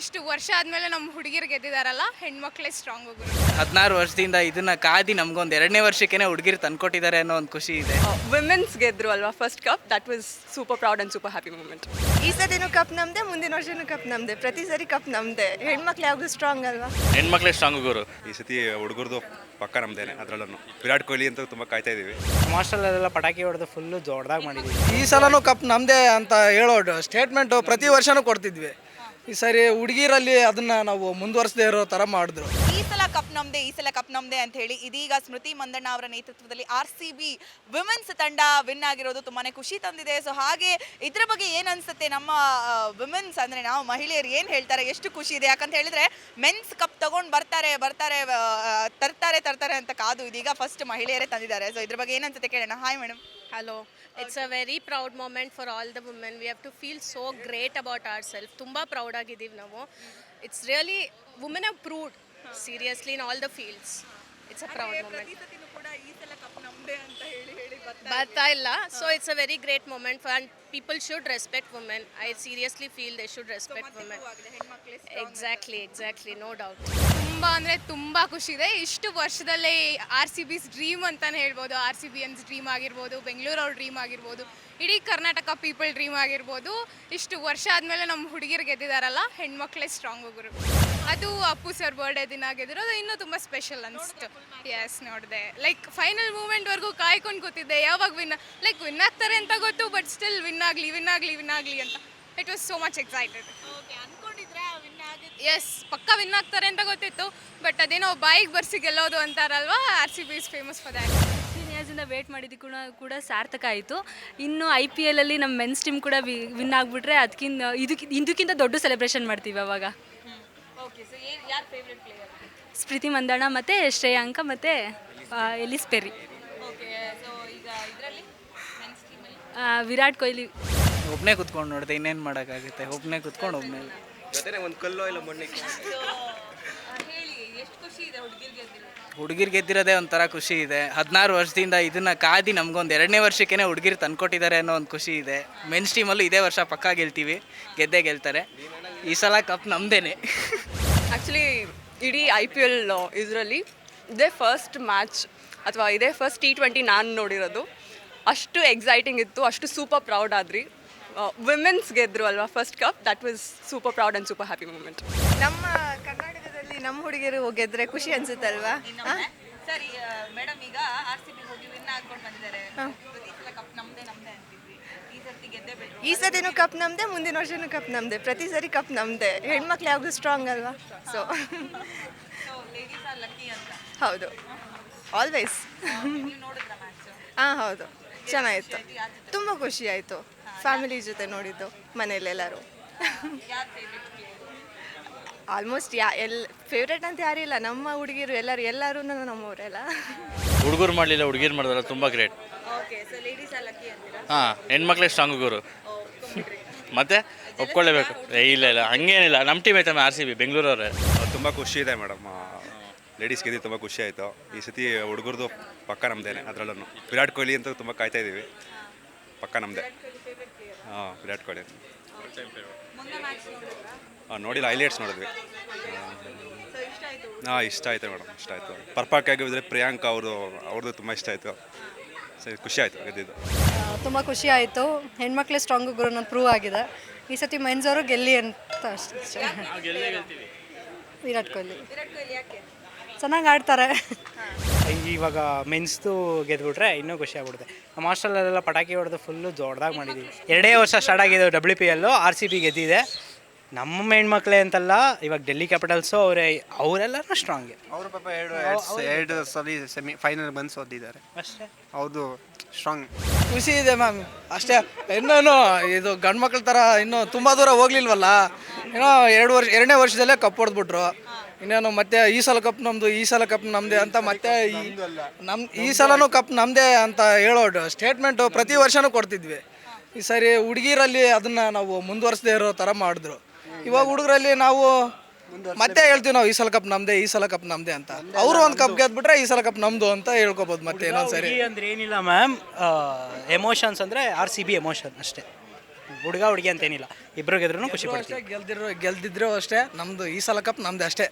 ಇಷ್ಟು ವರ್ಷ ಆದಮೇಲೆ ನಮ್ಮ ಹುಡುಗಿರು ಗೆದ್ದಿದಾರಲ್ಲ ಹೆಣ್ಮಕ್ಳೇ ಸ್ಟ್ರಾಂಗ್ ಗುರು. ಹದಿನಾರು ವರ್ಷದಿಂದ ಇದನ್ನ ಕಾದಿ ನಮ್ಗೊಂದು ಎರಡನೇ ವರ್ಷಕ್ಕೇನೆ ಹುಡುಗಿರು ತಂದ್ಕೊಟ್ಟಿದ್ದಾರೆ ಅನ್ನೋ ಒಂದು ಖುಷಿ ಇದೆ. ವಿಮೆನ್ಸ್ ಗೆದ್ರು ಅಲ್ವಾ first cup that was super proud and super happy moment ಈ ಸತಿನೂ ಕಪ್ ನಮ್ದೆ ಮುಂದಿನ ವರ್ಷನೂ ಕಪ್ ನಮ್ದೆ. ಪ್ರತಿ ಸರಿ ಕಪ್ ನಮ್ದೆ. ಹೆಣ್ಮಕ್ಳು ಯಾವಾಗಲೂ ಸ್ಟ್ರಾಂಗ್ ಅಲ್ವಾ? ಹೆಣ್ಮಕ್ಳೇ ಸ್ಟ್ರಾಂಗ್ ಗುರು. ಈ ಸತಿ ಹುಡುಗರದು ಪಕ್ಕ ನಮ್ದೇನೆ ಅದರಲ್ಲೂ ವಿರಾಟ್ ಕೊಹ್ಲಿ ಅಂತ ತುಂಬ ಕಾಯ್ತಾ ಇದ್ದೀವಿ ಮಾಸ್ಟರ್ಲೆಲ್ಲ ಪಟಾಕಿ ಹೊಡೆದು ಫುಲ್ಲು ದೊಡ್ಡದಾಗ ಮಾಡಿದ್ವಿ. ಈ ಸಲನೂ ಕಪ್ ನಮ್ದೇ ಅಂತ ಹೇಳೋ ಸ್ಟೇಟ್ಮೆಂಟು ಪ್ರತಿ ವರ್ಷನೂ ಕೊಡ್ತಿದ್ವಿ. ಈ ಸರಿ ಹುಡುಗಿರಲ್ಲಿ ಅದನ್ನ ನಾವು ಮುಂದುವರಿಸದೇ ಇರೋ ಥರ ಮಾಡಿದ್ರು. ನಮ್ದೆ, ಈ ಸಲ ಕಪ್ ನಮ್ದೆ ಅಂತ ಹೇಳಿ ಇದೀಗ ಸ್ಮೃತಿ ಮಂದಣ್ಣ ಅವರ ನೇತೃತ್ವದಲ್ಲಿ ಆರ್ ಸಿ ಬಿ ವಿಮೆನ್ಸ್ ತಂಡ ವಿನ್ ಆಗಿರೋದು ತುಂಬಾನೇ ಖುಷಿ ತಂದಿದೆ. ಸೊ ಹಾಗೆ ಇದ್ರ ಬಗ್ಗೆ ಏನ್ ಅನ್ಸುತ್ತೆ? ನಮ್ಮ ವಿಮೆನ್ಸ್ ಅಂದ್ರೆ ನಾವು ಮಹಿಳೆಯರು ಏನ್ ಹೇಳ್ತಾರೆ? ಎಷ್ಟು ಖುಷಿ ಇದೆ? ಯಾಕಂತ ಹೇಳಿದ್ರೆ ಮೆನ್ಸ್ ಕಪ್ ತಗೊಂಡ್ ಬರ್ತಾರೆ ಬರ್ತಾರೆ ತರ್ತಾರೆ ತರ್ತಾರೆ ಅಂತ ಕಾದು ಇದೀಗ ಫಸ್ಟ್ ಮಹಿಳೆಯರೇ ತಂದಿದ್ದಾರೆ. ಸೊ ಇದ್ರ ಬಗ್ಗೆ ಏನ್ ಅನ್ಸುತ್ತೆ ಕೇಳೋಣ. Hi madam hello it's a very proud moment for all the women we have to feel so great about our self ತುಂಬ ಪ್ರೌಡ್ ಆಗಿದ್ದೀವಿ ನಾವು. It's really women have proved seriously in all the fields it's a proud moment ಕೂಡ ಈ ಸಲ cup ನಮ್ದೆ ಅಂತ ಹೇಳಿ ಹೇಳಿ ಬರ್ತಾ ಇಲ್ಲ. So it's a very great moment and people should respect women I seriously feel they should respect women exactly exactly no doubt ತುಂಬ ಅಂದರೆ ತುಂಬ ಖುಷಿ ಇದೆ. ಇಷ್ಟು ವರ್ಷದಲ್ಲೇ ಆರ್ ಸಿ ಬಿಸ್ ಡ್ರೀಮ್ ಅಂತಲೇ ಹೇಳ್ಬೋದು. ಆರ್ ಸಿ ಬಿ ಎನ್ಸ್ ಡ್ರೀಮ್ ಆಗಿರ್ಬೋದು ಬೆಂಗಳೂರವ್ರ ಡ್ರೀಮ್ ಆಗಿರ್ಬೋದು. ಇಡೀ ಕರ್ನಾಟಕ ಪೀಪಲ್ ಡ್ರೀಮ್ ಆಗಿರ್ಬೋದು. ಇಷ್ಟು ವರ್ಷ ಆದಮೇಲೆ ನಮ್ಮ ಹುಡುಗಿರು ಗೆದ್ದಿದಾರಲ್ಲ ಹೆಣ್ಮಕ್ಳೇ ಸ್ಟ್ರಾಂಗ್ ಗುರು. ಅದು ಅಪ್ಪು ಸರ್ ಬರ್ಡೇ ದಿನ ಗೆದ್ದಿರೋದು ಇನ್ನೂ ತುಂಬ ಸ್ಪೆಷಲ್ ಅನಿಸ್ತು. ಎಸ್ ನೋಡಿದೆ. ಲೈಕ್ ಫೈನಲ್ ಮೂಮೆಂಟ್ವರೆಗೂ ಕಾಯ್ಕೊಂಡು ಕೂತಿದ್ದೆ. ಯಾವಾಗ ವಿನ್ ಲೈಕ್ ವಿನ್ ಆಗ್ತಾರೆ ಅಂತ ಗೊತ್ತು ಬಟ್ ಸ್ಟಿಲ್ ವಿನ್ ಆಗಲಿ ವಿನ್ ಆಗಲಿ ವಿನ್ ಆಗಲಿ ಅಂತ. It was so much excited as ಪಕ್ಕ ವಿನ್ ಆಗ್ತಾರೆ ಅಂತ ಗೊತ್ತಿತ್ತು ಬಟ್ ಅದೇನೋ ಬಾಯಿಗೆ ಬರ್ಸಿ ಗೆಲ್ಲೋದು ಅಂತಾರಲ್ವಾ R C B is famous for that ಇಯರ್ಸಿಂದ wait ಮಾಡಿದ್ದು ಕೂಡ ಕೂಡ ಸಾರ್ಥಕ ಆಯಿತು. ಇನ್ನು ಐ ಪಿ ಎಲಲ್ಲಿ ನಮ್ಮ ಮೆನ್ಸ್ ಟೀಮ್ ಕೂಡ ವಿನ್ ಆಗಿಬಿಟ್ರೆ ಅದಕ್ಕಿಂತ ಇದಕ್ಕೆ ಇದಕ್ಕಿಂತ ದೊಡ್ಡ ಸೆಲೆಬ್ರೇಷನ್ ಮಾಡ್ತೀವಿ ಅವಾಗ. ಸ್ಮೃತಿ ಮಂದಣ್ಣ ಮತ್ತು ಶ್ರೇಯಾಂಕ ಮತ್ತು ಎಲಿಸ್ ಪೆರಿ. ವಿರಾಟ್ ಕೊಹ್ಲಿ. ಒಬ್ಬನೇ ಕುತ್ಕೊಂಡು ನೋಡಿದೆ ಇನ್ನೇನು ಮಾಡೋಕ್ಕಾಗುತ್ತೆ? ಒಬ್ಬನೇ ಕುತ್ಕೊಂಡು ಒಬ್ಬನೇ ಒಂದು ಕಲ್ಲೋ ಇಲ್ಲ ಮಣ್ಣಿಗೆ. ಹುಡುಗಿರು ಗೆದ್ದಿರೋದೇ ಒಂಥರ ಖುಷಿ ಇದೆ. ಹದಿನಾರು ವರ್ಷದಿಂದ ಇದನ್ನ ಕಾದಿ ನಮ್ಗೊಂದು ಎರಡನೇ ವರ್ಷಕ್ಕೇನೆ ಹುಡುಗಿರು ತಂದ್ಕೊಟ್ಟಿದ್ದಾರೆ ಅನ್ನೋ ಒಂದು ಖುಷಿ ಇದೆ. ಮೆನ್ಸ್ ಟೀಮಲ್ಲೂ ಇದೇ ವರ್ಷ ಪಕ್ಕಾ ಗೆಲ್ತೀವಿ. ಗೆದ್ದೇ ಗೆಲ್ತಾರೆ. ಈ ಸಲ ಕಪ್ ನಮ್ದೇನೆ. ಆ್ಯಕ್ಚುಲಿ ಇಡೀ ಐ ಪಿ ಎಲ್ ಇದರಲ್ಲಿ ಇದೇ ಫಸ್ಟ್ ಮ್ಯಾಚ್ ಅಥವಾ ಇದೇ ಫಸ್ಟ್ ಟಿ ಟ್ವೆಂಟಿ ನಾನು ನೋಡಿರೋದು. ಅಷ್ಟು ಎಕ್ಸೈಟಿಂಗ್ ಇತ್ತು ಅಷ್ಟು ಸೂಪರ್ ಪ್ರೌಡ್ ಆದ್ರಿ. ವಿಮೆನ್ಸ್ ಗೆದ್ರು ಅಲ್ವಾ first cup that was super proud and super happy moment ನಮ್ಮ ನಮ್ಮ ಹುಡುಗಿಯರು ಹೋಗಿದ್ರೆ ಖುಷಿ ಅನ್ಸುತ್ತಲ್ವಾ? ಸರಿ ಮೇಡಮ್ ಈಗ ಆರ್ ಸಿ ಬಿ ಹೋಗಿ ವಿನ್ ಆಗ್ಕೊಂಡು ಬಂದಿದ್ದಾರೆ. ಈ ಸಲ ಕಪ್ ನಮ್ದೆ ನಮ್ದೆ ಅಂತಿದ್ವಿ. ಈ ಸರ್ತಿ ಗೆದ್ದೇ ಬಿಟ್ರು. ಈ ಸತಿನೂ ಕಪ್ ನಮ್ದೆ ಮುಂದಿನ ವರ್ಷನೂ ಕಪ್ ನಮ್ದೆ. ಪ್ರತಿ ಸರಿ ಕಪ್ ನಮ್ದೆ. ಹೆಣ್ಮಕ್ಳು ಯಾವಾಗಲೂ ಸ್ಟ್ರಾಂಗ್ ಅಲ್ವಾ? So so ladies are lucky ಅಂತ. ಹೌದು. ಆಲ್ವೇಸ್ ನೀವು ನೋಡಿದ್ರ ಮ್ಯಾಚ್ ಹಾಂ ಹೌದು. ಚೆನ್ನಾಗಿತ್ತು. ತುಂಬ ಖುಷಿ ಆಯ್ತು. ಫ್ಯಾಮಿಲಿ ಜೊತೆ ನೋಡಿದ್ದು ಮನೇಲೆಲ್ಲರೂ. ಆಲ್ಮೋಸ್ಟ್ ಯಾ ಎಲ್ ಫೇವ್ರೇಟ್ ಅಂತ ಯಾರಿಲ್ಲ ನಮ್ಮ ಹುಡುಗಿರು ಎಲ್ಲರೂ ಎಲ್ಲರೂ ನಮ್ಮವರೆಲ್ಲ ಹುಡುಗರು ಮಾಡಲಿಲ್ಲ ಹುಡುಗಿರು ಮಾಡಿದ್ರೆ ತುಂಬ great okay so ladies are lucky ಅಂತೀರಾ? ಹಾಂ ಹೆಣ್ಮಕ್ಳಿಗೆ ಸ್ಟ್ರಾಂಗ್ ಗುರು. ಮತ್ತೆ? ಒಪ್ಕೊಳ್ಳೇಬೇಕು. ಏ ಇಲ್ಲ ಇಲ್ಲ ಹಂಗೇನಿಲ್ಲ. ನಮ್ಮ ಟೀಮ್ ಐತೆ ಆರ್ ಸಿ ಬಿ ಬೆಂಗಳೂರವ್ರೆ. ತುಂಬ ಖುಷಿ ಇದೆ ಮೇಡಮ್ ಲೇಡೀಸ್ ಗೆದ್ದು ತುಂಬ ಖುಷಿ ಆಯಿತು. ಈ ಸತಿ ಹುಡುಗರದು ಪಕ್ಕ ನಮ್ಮದೇನೆ ಅದರಲ್ಲೂ ವಿರಾಟ್ ಕೊಹ್ಲಿ ಅಂತ ತುಂಬ ಕಾಯ್ತಾ ಇದ್ದೀವಿ ಪಕ್ಕ ನಮ್ಮದೇ ಹಾಂ ವಿರಾಟ್ ಕೊಹ್ಲಿ. ಮುಂದೆ ಮ್ಯಾಚ್ ನೋಡಿದ್ರಾ? ಹಾಂ ನೋಡಿಲ್ಲ ಹೈಲೈಟ್ಸ್ ನೋಡಿದ್ವಿ. ಸೊ ಇಷ್ಟ ಆಯ್ತು? ಹಾಂ ಇಷ್ಟ ಆಯಿತು ಮೇಡಮ್ ಇಷ್ಟ ಆಯಿತು. ಪರ್ಫೆಕ್ಟ್ ಆಗಿದ್ರೆ ಪ್ರಿಯಾಂಕಾ ಅವರು ಅವ್ರದ್ದು ತುಂಬ ಇಷ್ಟ ಆಯಿತು. ಸರಿ ಖುಷಿ ಆಯಿತು ಗೆದ್ದಿದ್ದು. ತುಂಬ ಖುಷಿ ಆಯಿತು. ಹೆಣ್ಮಕ್ಳೇ ಸ್ಟ್ರಾಂಗ್ ಗುರು ಅನ್ನೋದು ಪ್ರೂವ್ ಆಗಿದೆ. ಈ ಸತಿ ಮೆನ್ಸ್ ಅವರು ಗೆಲ್ಲಿ ಅಂತ ಅಷ್ಟೇ. ವಿರಾಟ್ ಕೊಹ್ಲಿ. ವಿರಾಟ್ ಕೊಹ್ಲಿ ಯಾಕೆ? ಚೆನ್ನಾಗಿ ಆಡ್ತಾರೆ. ಇವಾಗ ಮೆನ್ಸ್ದು ಗೆದ್ಬಿಟ್ರೆ ಇನ್ನೂ ಖುಷಿ ಆಗ್ಬಿಡುತ್ತೆ. ನಮ್ಮ ಹಾಸ್ಟೆಲಲ್ಲೆಲ್ಲ ಪಟಾಕಿ ಹೊಡೆದು ಫುಲ್ಲು ದೊಡ್ಡದಾಗಿ ಮಾಡಿದ್ದೀವಿ ಎರಡೇ ವರ್ಷ ಸ್ಟಾರ್ಟ್ ಆಗಿದೆ ಡಬ್ಲ್ಯೂ ಪಿ ಎಲ್ಲು ಆರ್ ಸಿ ಬಿ ಗೆದ್ದಿದೆ. ನಮ್ಮ ಹೆಣ್ಮಕ್ಳೇ ಅಂತಲ್ಲ ಇವಾಗ ಡೆಲ್ಲಿ ಕ್ಯಾಪಿಟಲ್ಸು ಅವರೇ ಅವರೆಲ್ಲರೂ ಸ್ಟ್ರಾಂಗ್ ಅವರು ಪಾಪ ಎರಡು ಎರಡು ಸಲ ಸೆಮಿ ಫೈನಲ್ ಬಂದು ಸೋತಿದ್ದಾರೆ. ಅಷ್ಟೇ. ಹೌದು ಸ್ಟ್ರಾಂಗ್ ಖುಷಿ ಇದೆ ಮ್ಯಾಮ್. ಅಷ್ಟೇ ಇನ್ನೂ ಇದು ಗಂಡು ಮಕ್ಳ ಥರ ಇನ್ನೂ ತುಂಬ ದೂರ ಹೋಗ್ಲಿಲ್ವಲ್ಲ? ಏನೋ ಎರಡು ವರ್ಷ ಎರಡನೇ ವರ್ಷದಲ್ಲೇ ಕಪ್ ಹೊಡೆದ್ಬಿಟ್ರು. ಇನ್ನೇನು ಮತ್ತೆ ಈ ಸಲ ಕಪ್ ನಮ್ದು ಈ ಸಲ ಕಪ್ ನಮ್ದೇ ಅಂತ ಮತ್ತೆ ಈ ನಮ್ಮ ಈ ಸಲನೂ ಕಪ್ ನಮ್ದೇ ಅಂತ ಹೇಳೋ ಸ್ಟೇಟ್ಮೆಂಟ್ ಪ್ರತಿ ವರ್ಷನೂ ಕೊಡ್ತಿದ್ವಿ. ಈ ಸರಿ ಹುಡುಗಿರಲ್ಲಿ ಅದನ್ನ ನಾವು ಮುಂದುವರಿಸದೇ ಇರೋ ಥರ ಮಾಡಿದ್ರು. ಇವಾಗ ಹುಡುಗರಲ್ಲಿ ನಾವು ಮತ್ತೆ ಹೇಳ್ತೀವಿ ನಾವು ಈ ಸಲ ಕಪ್ ನಮ್ದೇ ಈ ಸಲ ಕಪ್ ನಮ್ದೇ ಅಂತ. ಅವರು ಒಂದು ಕಪ್ ಗೆದ್ಬಿಟ್ರೆ ಈ ಸಲ ಕಪ್ ನಮ್ದು ಅಂತ ಹೇಳ್ಕೊಬೋದು ಮತ್ತೆ ಏನೋ ಸರಿ ಅಂದ್ರೆ ಏನಿಲ್ಲ ಮ್ಯಾಮ್ ಎಮೋಷನ್ಸ್ ಅಂದ್ರೆ ಆರ್ ಸಿ ಬಿ ಎಮೋಷನ್ ಅಷ್ಟೇ. ಹುಡುಗ ಹುಡುಗಿ ಅಂತೇನಿಲ್ಲ. ಇಬ್ರು ಗೆದ್ರು ಖುಷಿ ಪಡ್ತೀವಿ. ಗೆಲ್ದಿರೋ ಗೆಲ್ದಿದ್ರು ಅಷ್ಟೇ, ನಮ್ದು ಈ ಸಲ ಕಪ್ ನಮ್ದು ಅಷ್ಟೇ.